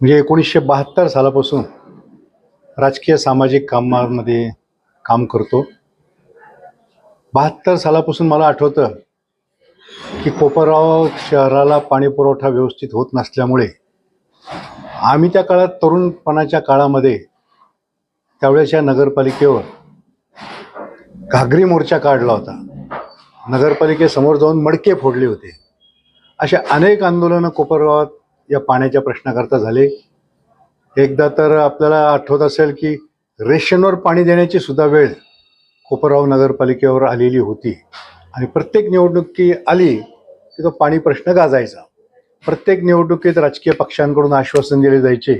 म्हणजे एकोणीसशे बहात्तर सालापासून राजकीय सामाजिक कामामध्ये काम करतो. बहात्तर सालापासून मला आठवतं की कोपरगाव शहराला पाणी पुरवठा व्यवस्थित होत नसल्यामुळे आम्ही त्या काळात तरुणपणाच्या काळामध्ये त्यावेळेच्या नगरपालिकेवर घागरी मोर्चा काढला होता. नगरपालिकेसमोर जाऊन मडके फोडले होते. असे अनेक आंदोलनं कोपरगावात या पाण्याच्या प्रश्नाकरता झाले. एकदा तर आपल्याला आठवत असेल की रेशनवर पाणी देण्याची सुद्धा वेळ कोपरगाव नगरपालिकेवर आलेली होती. आणि प्रत्येक निवडणुकी आली की तो पाणी प्रश्न गाजायचा. प्रत्येक निवडणुकीत राजकीय पक्षांकडून आश्वासन दिले जायचे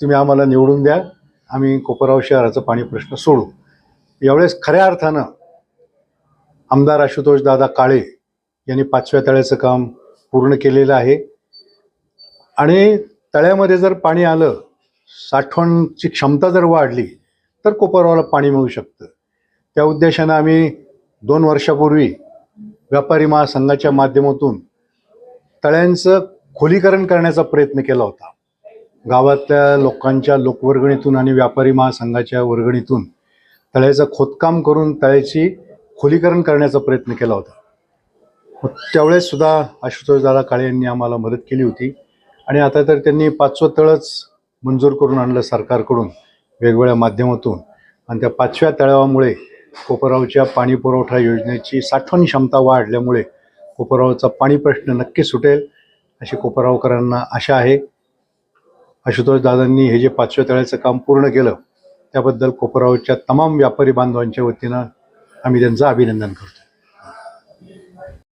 तुम्ही आम्हाला निवडून द्या आम्ही कोपरगाव शहराचा पाणी प्रश्न सोडू. यावेळेस खऱ्या अर्थानं आमदार आशुतोष दादा काळे यांनी पाचव्या तळ्याचं काम पूर्ण केलेलं आहे. आणि तळ्यामध्ये जर पाणी आलं साठवणची क्षमता जर वाढली तर कोपरगावला पाणी मिळू शकतं. त्या उद्देशानं आम्ही दोन वर्षापूर्वी व्यापारी महासंघाच्या माध्यमातून तळ्यांचं खोलीकरण करण्याचा प्रयत्न केला होता. गावातल्या लोकांच्या लोकवर्गणीतून आणि व्यापारी महासंघाच्या वर्गणीतून तळ्याचं खोदकाम करून तळ्याची खोलीकरण करण्याचा प्रयत्न केला होता. त्यावेळेस सुद्धा आशुतोष दादा काळे यांनी आम्हाला मदत केली होती. आणि आता तर त्यांनी पाचवं तळच मंजूर करून आणलं सरकारकडून वेगवेगळ्या माध्यमातून. आणि त्या पाचव्या तळावामुळे कोपरावच्या पाणी पुरवठा योजनेची साठवण क्षमता वाढल्यामुळे कोपरावचा पाणी प्रश्न नक्की सुटेल अशी कोपरावकरांना आशा आहे. आशुतोष दादांनी हे जे पाचव्या तळ्याचं काम पूर्ण केलं त्याबद्दल कोपरावच्या तमाम व्यापारी बांधवांच्या वतीनं आम्ही त्यांचं अभिनंदन करतो.